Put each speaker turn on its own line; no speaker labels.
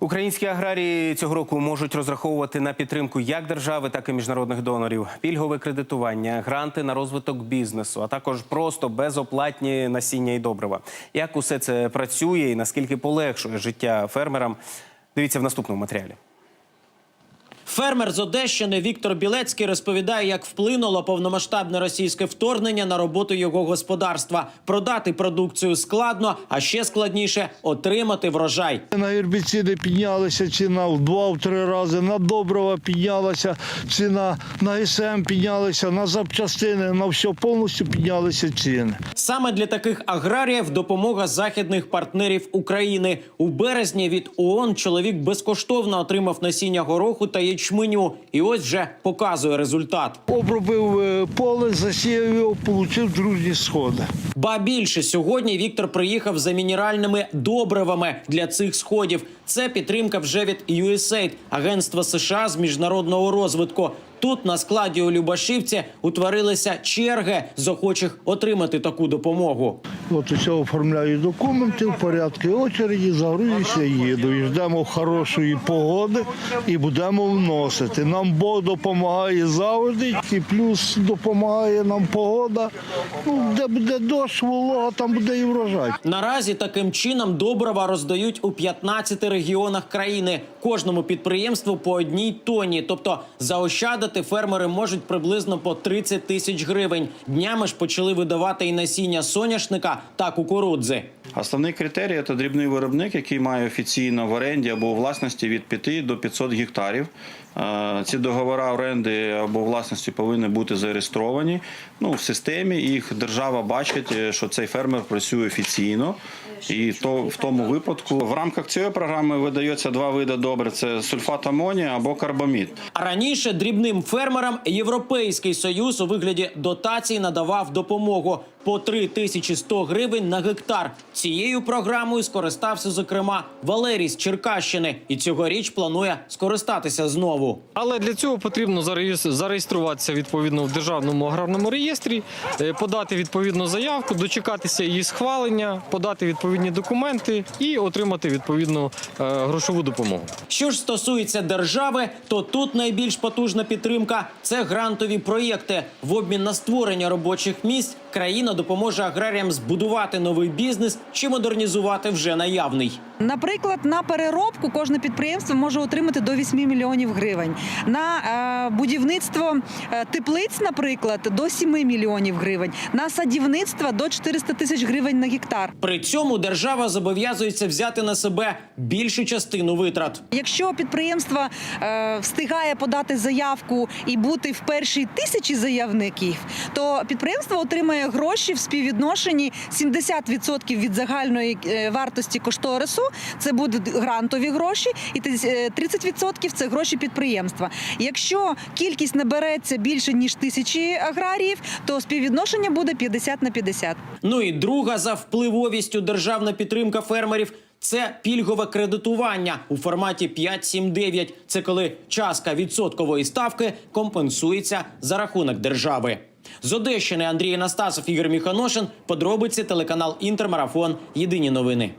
Українські аграрії цього року можуть розраховувати на підтримку як держави, так і міжнародних донорів, пільгове кредитування, гранти на розвиток бізнесу, а також просто безоплатні насіння і добрива. Як усе це працює і наскільки полегшує життя фермерам? Дивіться в наступному матеріалі.
Фермер з Одещини Віктор Білецький розповідає, як вплинуло повномасштабне російське вторгнення на роботу його господарства. Продати продукцію складно, а ще складніше отримати врожай.
На гербіциди піднялася ціна в два-три рази, на добрива піднялася ціна, на СМ піднялася, на запчастини, на все повністю піднялися ціни.
Саме для таких аграріїв допомога західних партнерів України у березні від ООН чоловік безкоштовно отримав насіння гороху та ячменю, і ось вже показує результат.
Обробив е, поле, засіяв його, отримав дружні сходи.
Ба більше сьогодні Віктор приїхав за мінеральними добривами для цих сходів. Це підтримка вже від USAID, агентства США з міжнародного розвитку. Тут на складі у Любашівці утворилися черги з охочих отримати таку допомогу.
От усе оформляю документи в порядку очереді, загрузюся і їду. І ждемо хорошої погоди і будемо вносити. Нам Бог допомагає завжди, і плюс допомагає нам погода. Ну, де буде дощ, волога, там буде і врожай.
Наразі таким чином добрива роздають у 15 регіонах країни. Кожному підприємству по одній тоні. Тобто заощадити фермери можуть приблизно по 30 тисяч гривень. Днями ж почали видавати і насіння соняшника та кукурудзи.
Основний критерій це дрібний виробник, який має офіційно в оренді або у власності від 5 до 500 гектарів. Е, Ці договори оренди або власності повинні бути зареєстровані ну, в системі. Їх держава бачить, е, що цей фермер працює офіційно. І то в тому випадку в рамках цієї програми видається два види добре: це сульфат амонія або карбамід.
Раніше дрібним фермерам Європейський союз у вигляді дотацій надавав допомогу по 3100 гривень на гектар. Цією програмою скористався зокрема Валерій з Черкащини, і цьогоріч планує скористатися знову.
Але для цього потрібно зареєс- зареєструватися відповідно в державному аграрному реєстрі, е, подати відповідну заявку, дочекатися її схвалення, подати відповідні документи і отримати відповідну е, грошову допомогу.
Що ж стосується держави, то тут найбільш потужна підтримка це грантові проєкти. В обмін на створення робочих місць країна допоможе аграріям збудувати новий бізнес чи модернізувати вже наявний.
Наприклад, на переробку кожне підприємство може отримати до 8 мільйонів гривень. На е, будівництво е, теплиць, наприклад, до 7 мільйонів гривень. На садівництво до 400 тисяч гривень на гектар.
При цьому держава зобов'язується взяти на себе більшу частину витрат.
Якщо підприємство е, встигає подати заявку і бути в першій тисячі заявників, то підприємство отримає гроші в співвідношенні 70% від загальної е, вартості кошторису. Це будуть грантові гроші, і тис- е, 30% – це гроші підприємства. Якщо кількість набереться більше ніж тисячі аграріїв, то співвідношення буде 50 на 50.
Ну і друга за впливовістю державна підтримка фермерів. Це пільгове кредитування у форматі 5-7-9. Це коли частка відсоткової ставки компенсується за рахунок держави. З Одещини Андрій Анастасов, Ігор Міханошин. Подробиці телеканал Інтермарафон. Єдині новини.